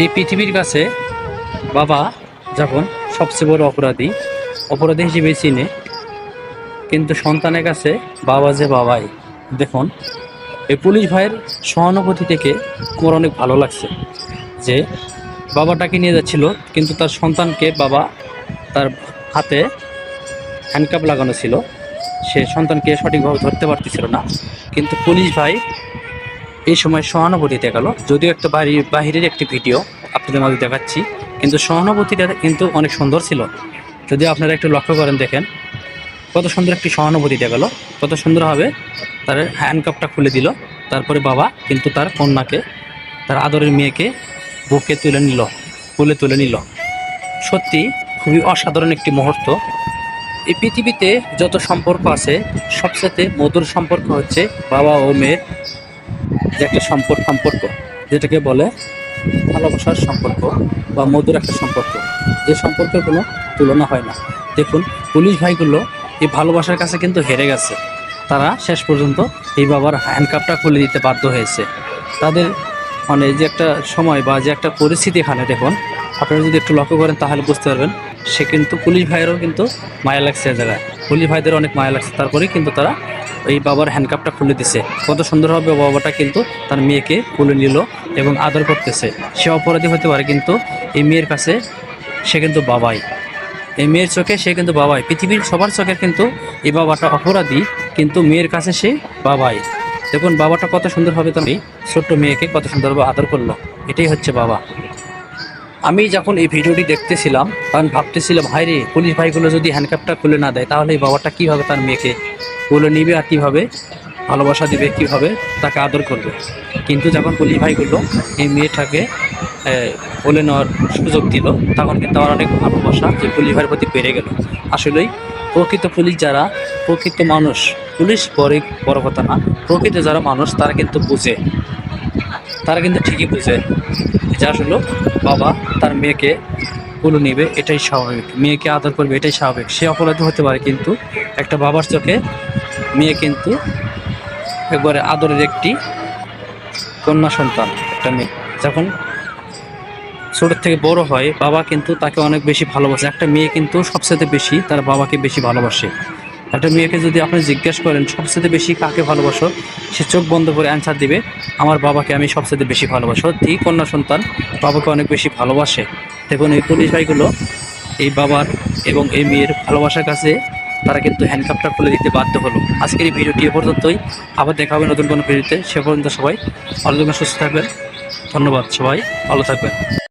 এই পৃথিবীর কাছে বাবা যখন সবচেয়ে বড় অপরাধী অপরাধী হিসেবে চিনে, কিন্তু সন্তানের কাছে বাবা যে বাবাই, দেখুন, এই পুলিশ ভাইয়ের সহানুভূতি থেকে আমার অনেক ভালো লাগছে যে বাবাটাকে নিয়ে যাচ্ছিল, কিন্তু তার সন্তানকে বাবা তার হাতে হ্যান্ডকাপ লাগানো ছিল। সে সন্তানকে সঠিকভাবে ধরতে পারতেছিল না। কিন্তু পুলিশ ভাই এই সময় সহানুভূতি দেখাল যদিও একটা বাড়ির বাহিরের একটি ভিডিও আপনাদের মাঝে দেখাচ্ছি, কিন্তু সহানুভূতিটা কিন্তু অনেক সুন্দর ছিল। যদি আপনারা একটু লক্ষ্য করেন, দেখেন, কত সুন্দর একটি সহানুভূতি দেখাল কত সুন্দরভাবে তার হ্যান্ডকাপটা খুলে দিল। তারপরে বাবা কিন্তু তার কন্যাকে, তার আদরের মেয়েকে বুকে তুলে নিল, কোলে তুলে নিল। সত্যি খুবই অসাধারণ একটি মুহূর্ত। এই পৃথিবীতে যত সম্পর্ক আছে সবচেয়ে মধুর সম্পর্ক হচ্ছে বাবা ও মেয়ের যে একটা সম্পর্ক সম্পর্ক যেটাকে বলে ভালোবাসার সম্পর্ক বা মধুর একটা সম্পর্ক। যে সম্পর্কের কোনো তুলনা হয় না। দেখুন, পুলিশ ভাইগুলো এই ভালোবাসার কাছে কিন্তু হেরে গেছে। তারা শেষ পর্যন্ত এই বাবার হ্যান্ডকাপটা খুলে দিতে বাধ্য হয়েছে। তাদের মানে যে একটা সময় বা যে একটা পরিস্থিতি এখানে দেখুন, আপনারা যদি একটু লক্ষ্য করেন তাহলে বুঝতে পারবেন, সে কিন্তু পুলিশ ভাইয়েরও কিন্তু মায়া লাগছে জায়গায়। পুলিশ ভাইদের অনেক মায়া লাগছে, তারপরেই কিন্তু তারা এই বাবার হ্যান্ডকাপটা খুলে দিছে। কত সুন্দরভাবে বাবাটা কিন্তু তার মেয়েকে খুলে নিল এবং আদর করতেছে। সে অপরাধী হতে পারে কিন্তু এই মেয়ের কাছে সে কিন্তু বাবাই। এই মেয়ের চোখে সে কিন্তু বাবাই। পৃথিবীর সবার চোখে কিন্তু এই বাবাটা অপরাধী, কিন্তু মেয়ের কাছে সে বাবাই। দেখুন, বাবাটা কত সুন্দরভাবে এই ছোট্ট মেয়েকে কত সুন্দরভাবে আদর করল। এটাই হচ্ছে বাবা। আমি যখন এই ভিডিওটি দেখতেছিলাম, তখন ভাবতেছিলাম হাই রে পুলিশ ভাইগুলো যদি হ্যান্ডকাপটা খুলে না দেয়, তাহলে এই বাবাটা কীভাবে তার মেয়েকে তুলে নিবে আর কীভাবে? ভালোবাসা দিবে, কীভাবে? তাকে আদর করবে। কিন্তু যখন পুলিশ ভাইগুলো এই মেয়েটাকে বলে নেওয়ার সুযোগ দিল, তখন কিন্তু আমার অনেক ভালোবাসা যে পুলিশ ভাইয়ের প্রতি বেড়ে গেল। আসলেই প্রকৃত পুলিশ যারা, প্রকৃত মানুষ, পুলিশ পরে বড় কথা না, প্রকৃত যারা মানুষ, তারা কিন্তু বুঝে। তারা কিন্তু ঠিকই বুঝে যে আসলে বাবা তার মেয়েকে কুলো নিবে, এটাই স্বাভাবিক। মেয়েকে আদর করবে, এটাই স্বাভাবিক। সে অপরাধী হতে পারে, কিন্তু একটা বাবার চোখে মেয়ে কিন্তু একবারে আদরের একটি কন্যা সন্তান, একটা মেয়ে। যখন ছোটোর থেকে বড় হয়, বাবা কিন্তু তাকে অনেক বেশি ভালোবাসে। একটা মেয়ে কিন্তু সবচেয়ে বেশি তার বাবাকে বেশি ভালোবাসে। একটা মেয়েকে যদি আপনি জিজ্ঞেস করেন, সবচেয়ে বেশি কাকে ভালোবাসো? সে চোখ বন্ধ করে অ্যান্সার দিবে, আমার বাবাকে আমি সবচেয়ে বেশি ভালোবাসি। সত্যি কন্যা সন্তান বাবাকে অনেক বেশি ভালোবাসে। দেখুন এই ভাইগুলো এই বাবার এবং এই মেয়ের ভালোবাসার কাছে তারা কিন্তু হ্যান্ডকাপটা খুলে দিতে বাধ্য হলো। আজকের এই ভিডিওটি এ পর্যন্তই। আবার দেখা হবে নতুন কোনো ভিডিওতে। সে পর্যন্ত সবাই ভালো থাকবেন, সুস্থ থাকবেন। ধন্যবাদ সবাই। ভালো থাকবেন।